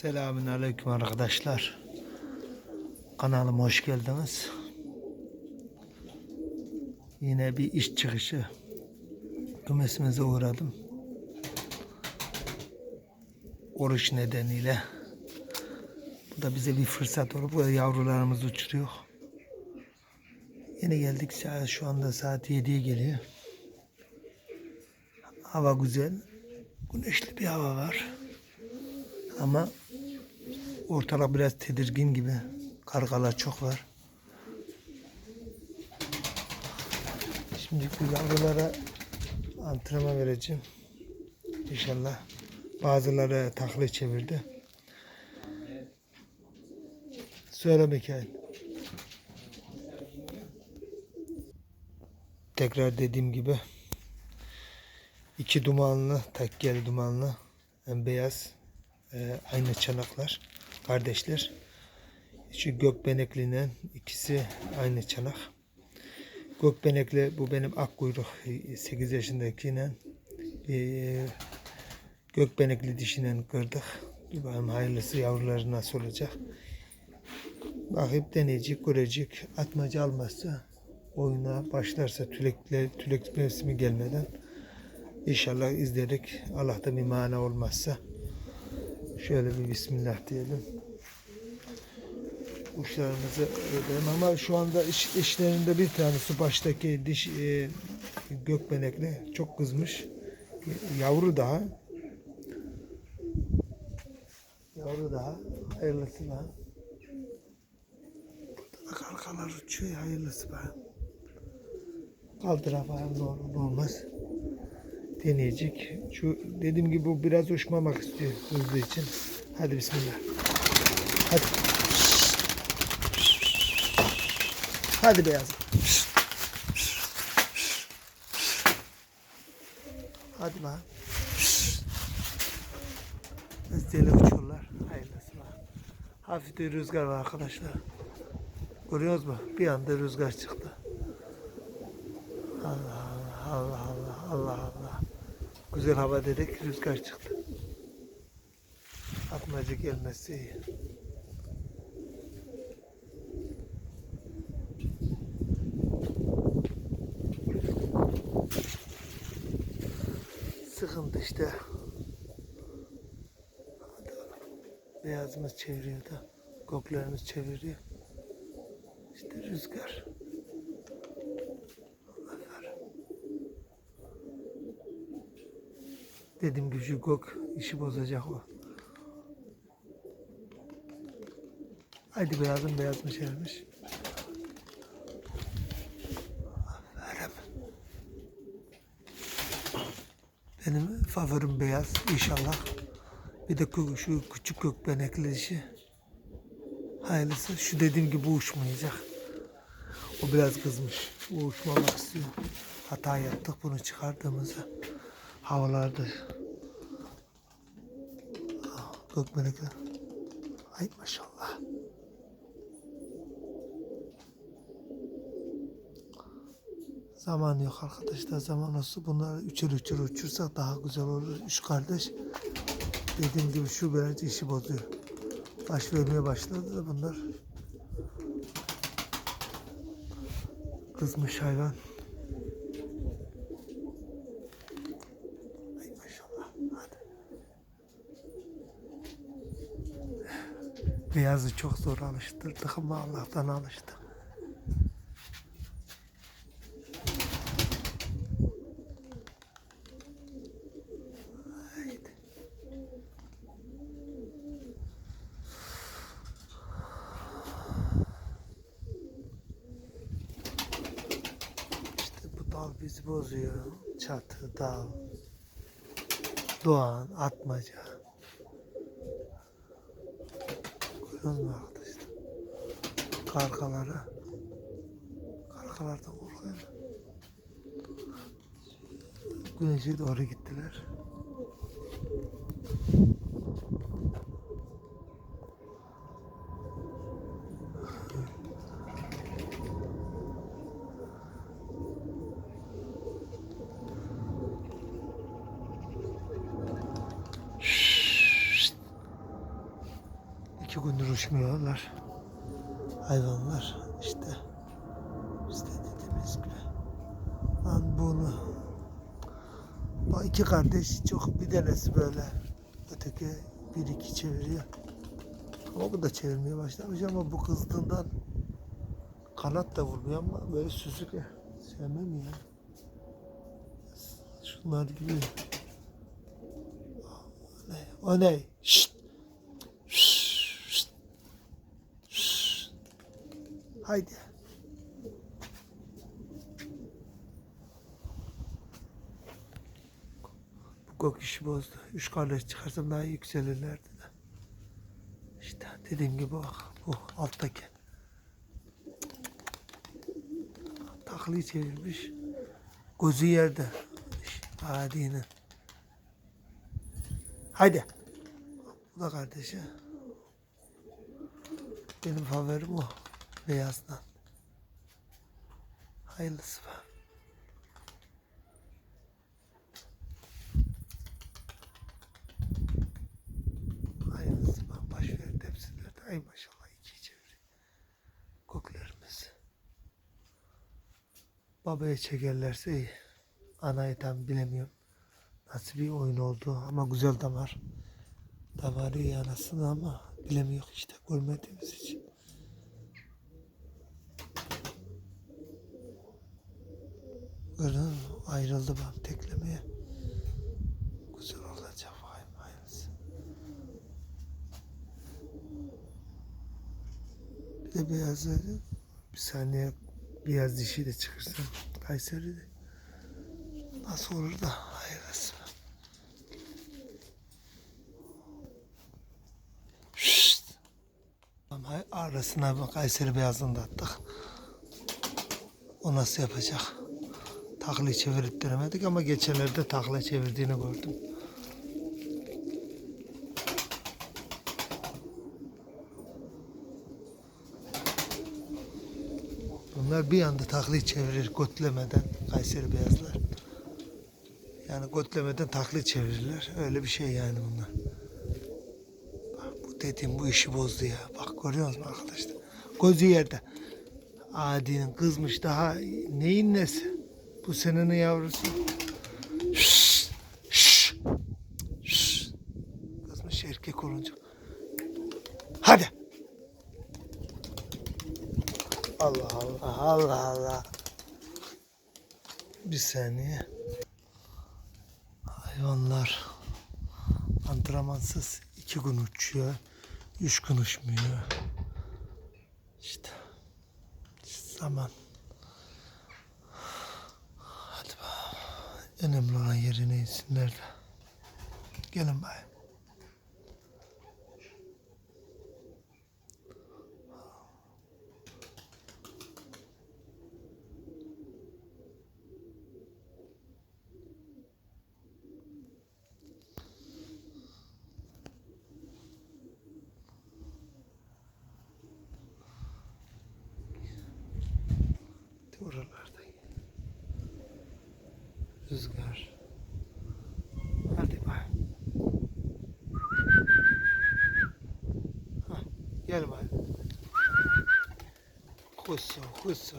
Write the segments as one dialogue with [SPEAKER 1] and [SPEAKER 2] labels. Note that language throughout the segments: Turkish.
[SPEAKER 1] Selamün aleyküm arkadaşlar. Kanalıma hoş geldiniz. Yine bir iş çıkışı kümesimize uğradım. Oruç nedeniyle. Bu da bize bir fırsat olur. Burada yavrularımız uçuruyor. Yeni geldik. Saat- Şu anda saat 7'ye geliyor. Hava güzel. Güneşli bir hava var. Ama ortalık biraz tedirgin gibi. Kargalar çok var. Şimdi bu yavrulara antrenman vereceğim. İnşallah. Bazıları takla çevirdi. Söyle Mikail. Tekrar dediğim gibi iki dumanlı, tekkeli dumanlı, beyaz e, aynı çanaklar, kardeşler. Şu gökbenekli'nin ikisi aynı çanak. Gökbenekli bu benim ak kuyruk 8 yaşındakine e, gökbenekli dişinen kırdık. Dur Bakalım hayırlısı yavruları nasıl olacak. Bakıp deneyecek, görecek. Atmaca almazsa oyuna başlarsa tülekle, tülek mevsimi gelmeden inşallah izleyerek Allah'ta bir mana olmazsa Şöyle bir bismillah diyelim. Kuşlarımızı ödelim ama şu anda iş, işlerinde bir tanesi baştaki diş e, gökbenekli çok kızmış. Yavru daha. Yavru daha. Hayırlısı daha. Burada da karkalar uçuyor. Hayırlısı daha. Kaldır bakalım ne olur ne olmaz deneyecek. Şu dediğim gibi bu biraz uçmamak istiyor hızlı için. Hadi bismillah. Hadi. Hadi beyazım. Hadi bak. Hızlı uçuyorlar. Hayırlısı var. Hafif de rüzgar var arkadaşlar. Görüyoruz mu? Bir anda rüzgar çıktı. Allah Allah Allah Allah Allah Allah. Güzel hava dedik rüzgar çıktı. Atmaca gelmesi iyi. İşte. Beyazımız çeviriyor da. Göklerimiz çeviriyor. İşte rüzgar. Dedim ki şu gök işi bozacak o. Haydi beyazım beyazmış ermiş. Aferin. Benim favorim beyaz inşallah. Bir de şu küçük gökbenekli dişi. Hayırlısı. Şu dediğim gibi uçmayacak. O biraz kızmış. Bu uçmamak istiyor. Hata yaptık bunu çıkardığımızda havalarda Ah, gökmenekler. Ay maşallah. Zaman yok arkadaşlar. Zaman olsa bunları üçer üçer uçursak daha güzel olur. Üç kardeş. Dediğim gibi şu böylece işi bozuyor. Baş vermeye başladı da bunlar. Kızmış hayvan. Beyazı çok zor alıştırdık ama Allah'tan alıştı. Haydi. İşte dal bizi bozuyor. Çatı, dal. Doğan, atmaca. Görüyor musun arkadaşlar? Kargalara. Kargalardan korkuyorum. Güneşe doğru gittiler. İki gündür uçmuyorlar. Hayvanlar işte. Biz de dediğimiz gibi. Lan bunu bu iki kardeş çok bir tanesi böyle. Öteki bir iki çeviriyor. Ama bu da çevirmeye başlamış ama bu kızdığından kanat da vurmuyor ama böyle süzük ya. Sevmem ya. Şunlar gibi. O ne? O ne? Şşt! Şşt! Haydi. Bu gök işi bozdu. Üç kardeş çıkarsam daha yükselirlerdi de. İşte dediğim gibi bak bu alttaki. Taklıyı çevirmiş. Gözü yerde. Adinin. Haydi. Bu da kardeşi. Benim favorim o. Beyazdan. Hayırlısı be. Hayırlısı be. Baş verdi hepsinde. Ay maşallah iki çeviri. Koklarımız. Babaya çekerlerse iyi. Anayı tam bilemiyorum. Nasıl bir oyun oldu ama güzel damar. Damarı iyi anasını ama bilemiyor işte görmediğimiz için. Gördün mü? Ayrıldı bak teklemeye. Güzel olacak vay hayırlısı. Bir de beyazları bir saniye beyaz dişi de çıkırsam Kayseri'de. Nasıl olur da hayırlısı. Şşt. Ama arasına bak Kayseri beyazını da attık. O nasıl yapacak? Taklayı çevirip denemedik ama geçenlerde takla çevirdiğini gördüm. Bunlar bir anda taklayı çevirir götlemeden Kayseri beyazlar. Yani götlemeden taklit çevirirler. Öyle bir şey yani bunlar. Bak bu dediğim bu işi bozdu ya. Bak görüyor musun arkadaşlar? Gözü yerde. Adi'nin kızmış daha neyin nesi? Bu senenin yavrusu. Şşş, şşş, şşş. Kızmış erkek olunca. Hadi. Allah Allah Allah Allah. Bir saniye. Hayvanlar antrenmansız iki gün uçuyor. Üç gün uçmuyor. İşte zaman. Hadi bakalım. Önemli olan yerine insinler de. Gelin bayım. Oralarda. Rüzgar. Hadi bayım. Hah, Gel bayım. Kusu, kusu.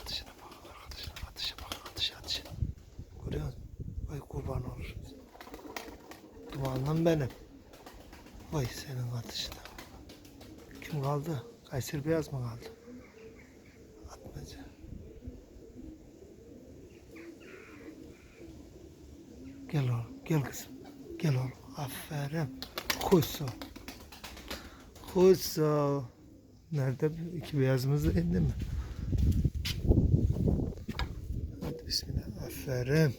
[SPEAKER 1] Atışına bak arkadaşlar. Atışa bak, atışa, atışa. Görüyor musun? Vay kurban olur. Dumandan benim. Vay senin atışına. Kim kaldı? Kayseri Beyaz mı kaldı? Atmaca. Gel oğlum, gel kızım. Gel oğlum. Aferin. Kusu. Kusu. Nerede? İki beyazımız da indi mi? Hadi bismillah. Aferin.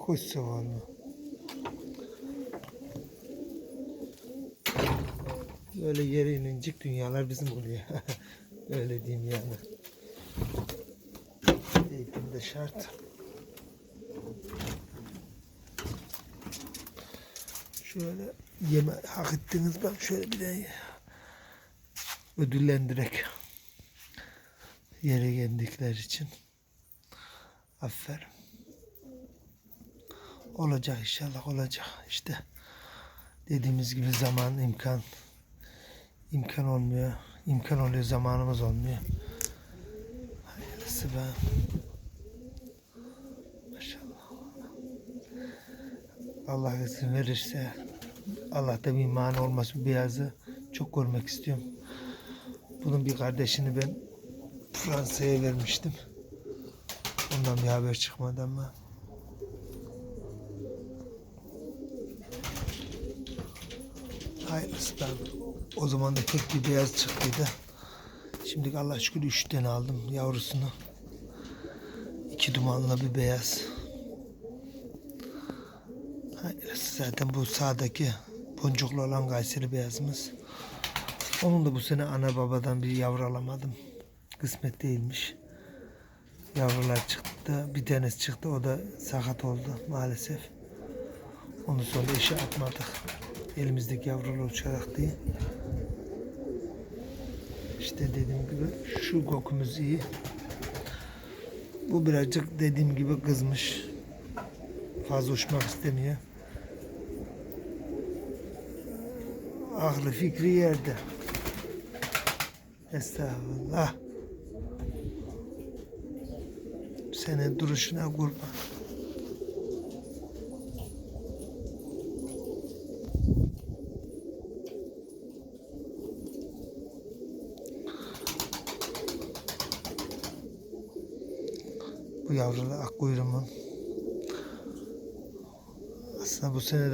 [SPEAKER 1] Kusu oğlum. Böyle yere inincik dünyalar bizim oluyor. Öyle diyeyim yani. Eğitim de şart. Şöyle yeme hak ettiniz bak şöyle bir de ödüllendirek yere geldikler için. Aferin. Olacak inşallah olacak işte. Dediğimiz gibi zaman imkan imkan olmuyor. İmkan oluyor zamanımız olmuyor. Hayırlısı be. Maşallah. Allah izin verirse Allah'ta bir iman olmaz bu beyazı çok görmek istiyorum. Bunun bir kardeşini ben Fransa'ya vermiştim. Ondan bir haber çıkmadı ama. Hayırlısı ben. O zaman da tek bir beyaz çıktıydı. Şimdi Allah şükür üç tane aldım yavrusunu. İki dumanlı bir beyaz. Hayırlısı zaten bu sağdaki boncuklu olan Kayseri beyazımız. Onun da bu sene ana babadan bir yavru alamadım. Kısmet değilmiş. Yavrular çıktı. Bir tanesi çıktı. O da sakat oldu maalesef. Onu sonra işe atmadık. Elimizdeki yavrular uçarak diye. İşte dediğim gibi şu kokumuz iyi. Bu birazcık dediğim gibi kızmış. Fazla uçmak istemiyor. Aklı fikri yerde. Estağfurullah. Senin duruşuna kurban. Bu yavrular ak kuyruğumun. Aslında bu sene de